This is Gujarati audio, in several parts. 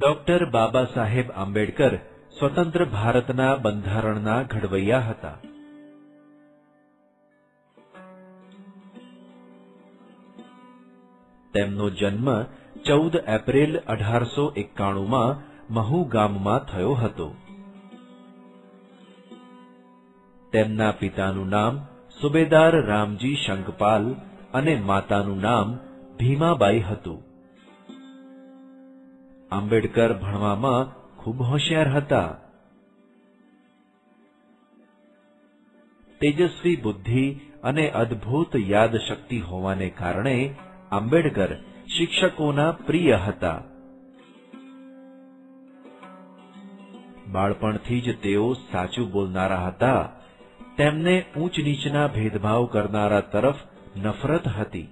ડોક્ટર બાબા સાહેબ આંબેડકર સ્વતંત્ર ભારતના બંધારણના ઘડવૈયા હતા. તેમનો જન્મ ચૌદ એપ્રિલ અઢારસો એકાણુંમાં મહુ ગામમાં થયો હતો. તેમના પિતાનું નામ સુબેદાર રામજી શંકપાલ અને માતાનું નામ ભીમાબાઈ હતું. આંબેડકર ભણવામાં ખૂબ હોશિયાર હતા. તેજસ્વી બુદ્ધિ અને અદ્ભુત યાદશક્તિ હોવાને કારણે આંબેડકર શિક્ષકોના પ્રિય હતા. બાળપણથી જ તેઓ સાચું બોલનારા હતા. તેમને ઊંચ નીચના ભેદભાવ કરનારા તરફ નફરત હતી.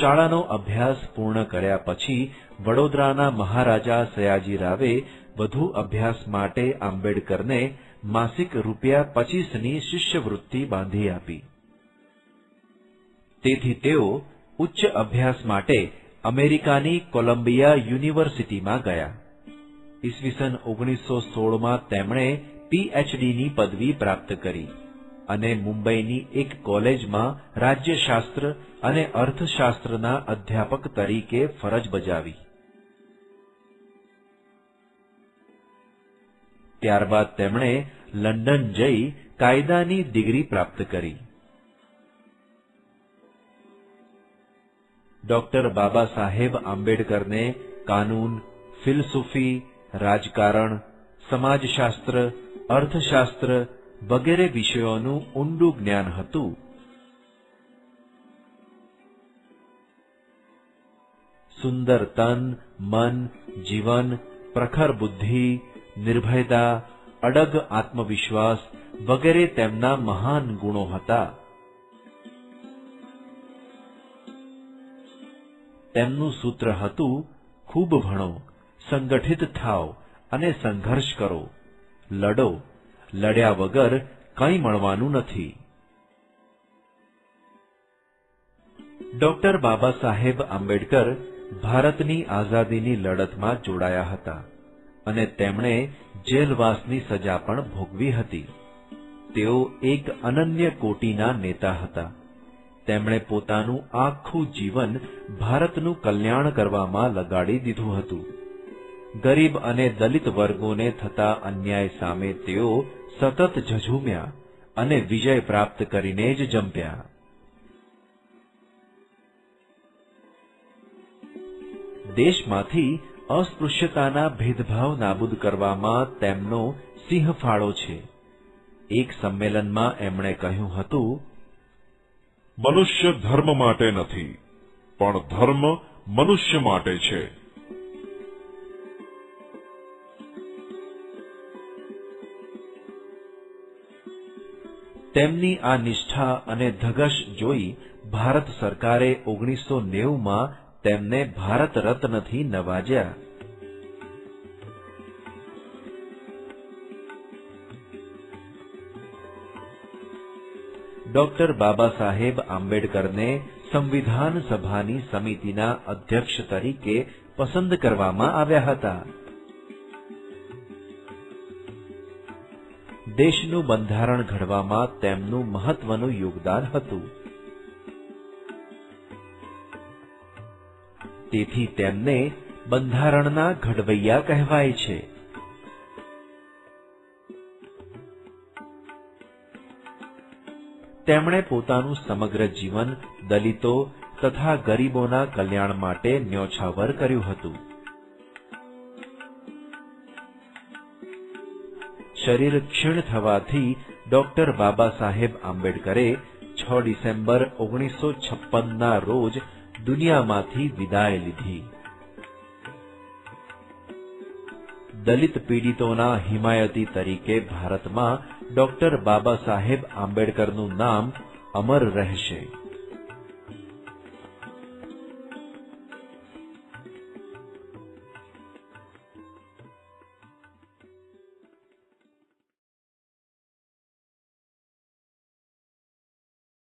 શાળાનો અભ્યાસ પૂર્ણ કર્યા પછી વડોદરાના મહારાજા સયાજી રાવે વધુ અભ્યાસ માટે આંબેડકરને માસિક રૂપિયા પચીસની શિષ્યવૃત્તિ બાંધી આપી. તેથી તેઓ ઉચ્ચ અભ્યાસ માટે અમેરિકાની કોલંબિયા યુનિવર્સિટીમાં ગયા. ઈસવીસન ઓગણીસો સોળમાં તેમણે પીએચડીની પદવી પ્રાપ્ત કરી. અને મુંબઈની એક કોલેજમાં રાજ્યશાસ્ત્ર અને અર્થશાસ્ત્રના અધ્યાપક તરીકે ફરજ બજાવી. ત્યારબાદ તેમણે લંડન જઈ કાયદાની ડિગ્રી પ્રાપ્ત કરી. ડોક્ટર બાબા સાહેબ આંબેડકરને કાનૂન, ફિલસૂફી, રાજકારણ, સમાજશાસ્ત્ર, અર્થશાસ્ત્ર વગેરે વિષયોનું ઊંડું જ્ઞાન હતું. સુંદર તન, મન, જીવન, પ્રખર બુદ્ધિ, નિર્ભયતા, અડગ આત્મવિશ્વાસ વગેરે તેમના મહાન ગુણો હતા. તેમનું સૂત્ર હતું, ખૂબ ભણો, સંગઠિત થાવ અને સંઘર્ષ કરો, લડો. લડ્યા વગર કંઈ મળવાનું નથી. ડોક્ટર બાબા સાહેબ આંબેડકર ભારતની આઝાદીની લડતમાં જોડાયા હતા અને તેમણે જેલવાસની સજા પણ ભોગવી હતી. તેઓ એક અનન્ય કોટીના નેતા હતા. તેમણે પોતાનું આખું જીવન ભારતનું કલ્યાણ કરવામાં લગાડી દીધું હતું. ગરીબ અને દલિત વર્ગોને થતા અન્યાય સામે તેઓ સતત ઝઝૂમ્યા અને વિજય પ્રાપ્ત કરીને જ જંપ્યા દેશમાંથી અસ્પૃશ્યતાના ભેદભાવ નાબૂદ કરવામાં તેમનો સિંહ ફાળો છે. એક સંમેલનમાં એમણે કહ્યું હતું, મનુષ્ય ધર્મ માટે નથી, પણ ધર્મ મનુષ્ય માટે છે. તેમની આ નિષ્ઠા અને ધગશ જોઈ ભારત સરકારે ઓગણીસો નેવુંમાં તેમને ભારત રત્નથી નવાજ્યા. ડોક્ટર બાબા સાહેબ આંબેડકરને સંવિધાન સભાની સમિતિના અધ્યક્ષ તરીકે પસંદ કરવામાં આવ્યા હતા. દેશનું બંધારણ ઘડવામાં તેમનું મહત્વનું યોગદાન હતું. તેથી તેમને બંધારણના ઘડવૈયા કહેવાય છે. તેમણે પોતાનું સમગ્ર જીવન દલિતો તથા ગરીબોના કલ્યાણ માટે ન્યોછાવર કર્યું હતું. શરીર ક્ષીણ થવાથી ડોક્ટર બાબા સાહેબ આંબેડકરે છ ડિસેમ્બર ઓગણીસો છપ્પનના રોજ દુનિયામાંથી વિદાય લીધી. દલિત પીડિતોના હિમાયતી તરીકે ભારતમાં ડોક્ટર બાબા સાહેબ આંબેડકરનું નામ અમર રહેશે.